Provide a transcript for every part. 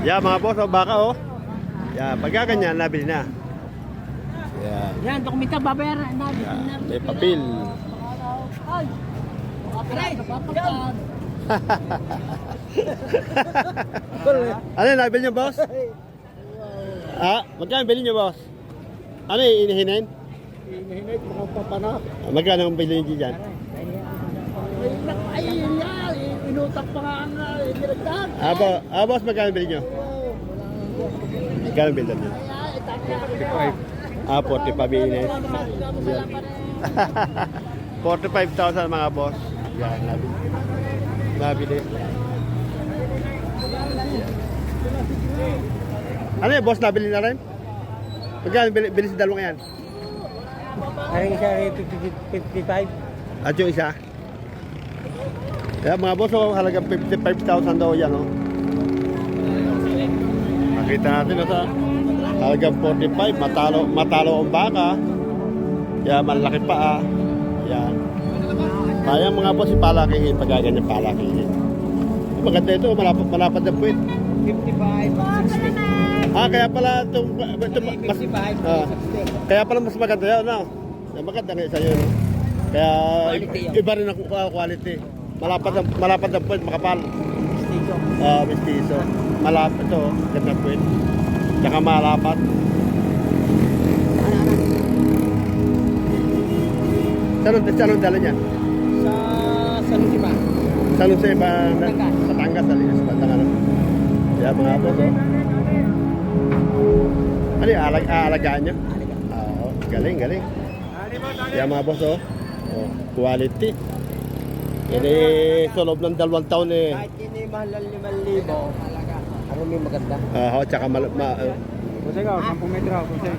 Yan mga boss, oh, baka oh. Yan, pagka ganyan, nabili na. Yan. Yan, dokumenta babayaran na. Yan, may papel. Ay. Ano yung nabili niyo, boss? Ah, magkano bili niyo, boss? Ano yung inihinin? Ko mga papanak. Magkano ang bili niyo dyan? Ay, ay, eh, inutak pa nga ang ah, direktaan. Ah, bo, ah, boss, magkano? Oh, wala. Magkano? Ay, itakya. Ah, 45 init. Masala pa rin. 45,000 mga boss. Yan, nabili. Nabili. Ano yung boss, nabili na rin? Magkano bili, bili sa dalawang yan? Siya ay 55. At yung isa? Kaya mga boss, oh, halagang 55,000 daw yan, oh. Makita natin, oh, sa halagang 45, matalo, matalo ang baka. Kaya malaki pa, ah. Yan. Kaya mga boss, ipalakihin, pagkaganyan palakihin. Maganda ito, malapad, malapad na puwit. 55, 60. Ah, kaya pala itong, itong mas, 55, ah, 60. kaya pala mas maganda yun, no? Yung maganda nga sa'yo, no? Kaya iba rin ang uh, quality. Malapad ang malapad ang puwet, makapal. Station. Ah, mestizo. Malapad to, ganda puwet. Tsaka malapad. Saan ang, saan ang dala niya? Sa San Jose ba? San Jose ba? na- Batangas. Batangas, sa linis Batangas. Kaya mga boss, oh. Ano yung alag, aalagaan niyo? Ah, Oo, galing, galing. Kaya mga boss, oh. oh quality. Yan eh, sa loob ng dalawang taon eh. Kahit hindi mahal ng 5,000, ano may maganda? Ah, oh, tsaka mal, ma, uh, Kasi ka, 10 metro, kasi.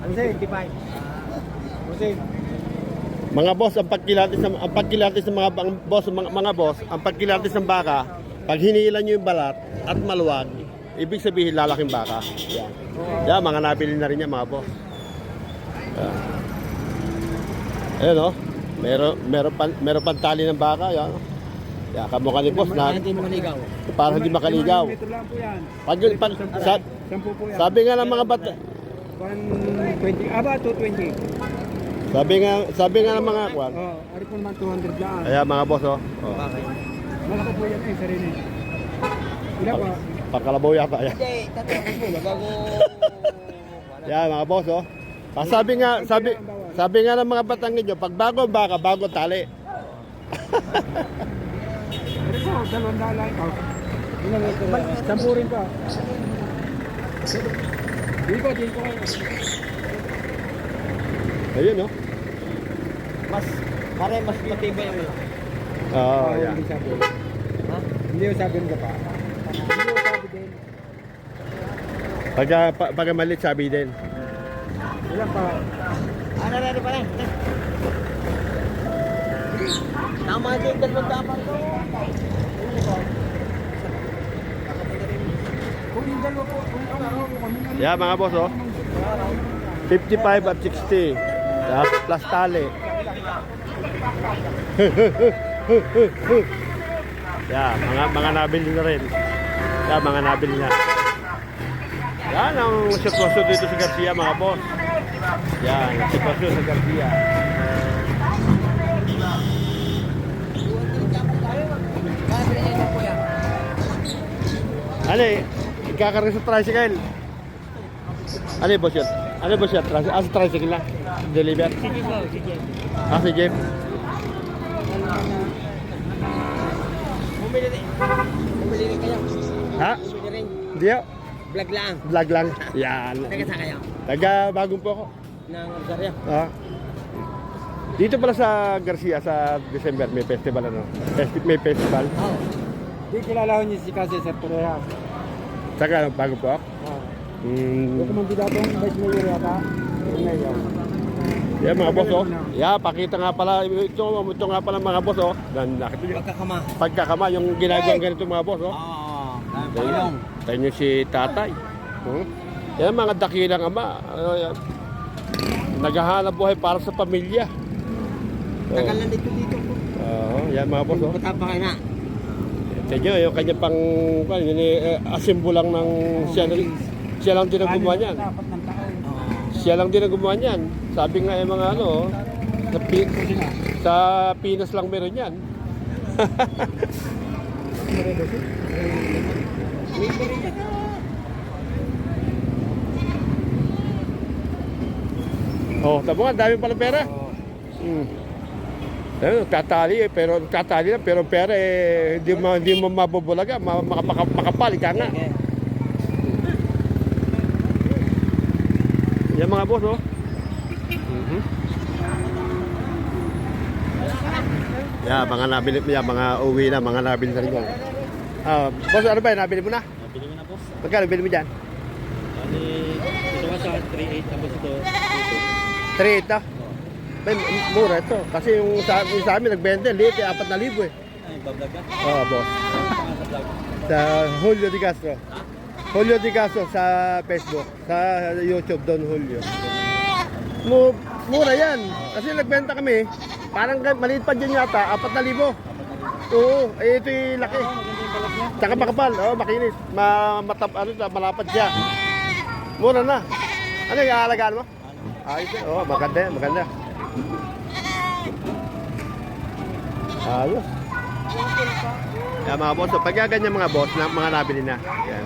Ano sa'yo? 55. Kasi, mga boss, ang pagkilatis ng ang pagkilatis ng mga ang boss, mga, mga boss, ang pagkilatis ng baka, pag hinihilan niyo yung balat at maluwag, ibig sabihin lalaking baka. Yan. Yan, mga nabili na rin yan, mga boss. Yan. Ayun, oh. Meron, meron, pan, meron pang tali ng baka, yan. Yan, kamukha ni boss na, Hindi para hindi makaligaw. metro lang po yan. Pag, pag, sa, 10 po yan. sabi nga ng mga bata, 120, ah ba, 220. sabi nga, sabi nga ng mga kwan, Oh, ari po naman 200 lang. Ayan mga boss, oh. oh. Malaki po yan eh, sarili. Ilan po? Pagkalabaw yata, yan. Hindi, tatapos mo. Bago... Yan mga boss, oh. Ah, sabi nga, sabi, sabi nga ng mga batangin nyo, pag bago ang baka, bago tali. Ari po, dalawang dala ikaw. Ilan metro? Sampu rin po. Di ko, di ko. Ayun, oh. Mas, pare, mas matibay ang malaki. Oo, Oh, yan. Hindi sabi. Ha? Hindi sabi ka pa. Hindi sabi din. Pagka, pa, pagka malit, sabi din. Ilan pa? Ano na rin pa rin? Tama din, dalawang dapat ko. Yan mga boss, oh. 55 at 60. Tapos plus tali. Yan, mga, mga nabili na rin. Yan, mga nabili na. Yan ang sitwasyon dito sa Garcia, mga boss. Yan, sitwasyon sa Garcia. Ano eh, ikakarga sa tricycle. Ano yung boss yun? Ano boss yun? Tri- ah, sa tricycle na? Deliver? Sige po, sige. Ah, si Jeff? Bumili rin. Bumili rin kayo. Ha? Bumili rin. Hindi. Vlog lang. Vlog lang. Yan. Taga saan kayo? Taga bagong po ako. Ng Rosario. Ah. Dito pala sa Garcia sa December may festival ano. Festi- may festival. Oo. Di kilala ko niya si Kasi Sir Torreja. Saka bago po ako. Ah. Hmm. Yung kumandidatong vice mayor yata. Yung mayor. Yan mga boss oh. Yeah, pakita nga pala ito, ito nga pala mga boss oh. Dan nakita niyo. Pagkakama. Pagkakama yung ginagawang ganito mga boss oh. Oo. Tayo niyo si tatay. Hmm? Yan mga dakilang ama. Ano yan? Naghahanap buhay para sa pamilya. Tagal lang dito dito. Oo, yan mga boss oh. Punta pa kayo na. Sa inyo, yung kanya pang, kan, yun, eh, asimbo lang ng, siya, siya lang din ang gumawa niyan. Siya lang din ang gumawa niyan. Sabi nga yung mga ano, sa, Pi- sa Pinas lang meron yan. oh, tabo nga, dami pala pera. Hmm. Ayun, tatali eh, pero tatali lang, pero pera eh, hindi mo, hindi mo mabubulaga, ma, makapal, ika nga. Yan mga boss, oh. Mhm. Yeah, mga nabili, yeah, mga uwi na, mga nabili na rin yan. Ah, boss, ano ba yan? Nabili mo na? Nabili mo na po. Magkano bili mo dyan? Bali, ito nga sa 3.8 tapos ito 3.8 na? Bay, m- mura ito. Kasi yung sa, yung sa amin, nagbenta, liit, eh, 4,000 eh. 2. Ay, bablog ka. Oo, oh, boss. Ka sa Julio Di Castro. Julio Di Castro sa Facebook. Sa YouTube, Don Julio. Mu mura yan. Kasi nagbenta kami. Parang maliit pa dyan yata, 4,000. Oo, eh, ito yung laki. Niya. Tsaka makapal, oh, makinis. Ma matap, ano, malapad siya. Mura na. Ano yung aalagaan mo? Ayos eh. Oh, maganda yan, maganda. Ayos. Yan mga boss, so, pag ganyan mga boss, na, mga nabili na. Yan.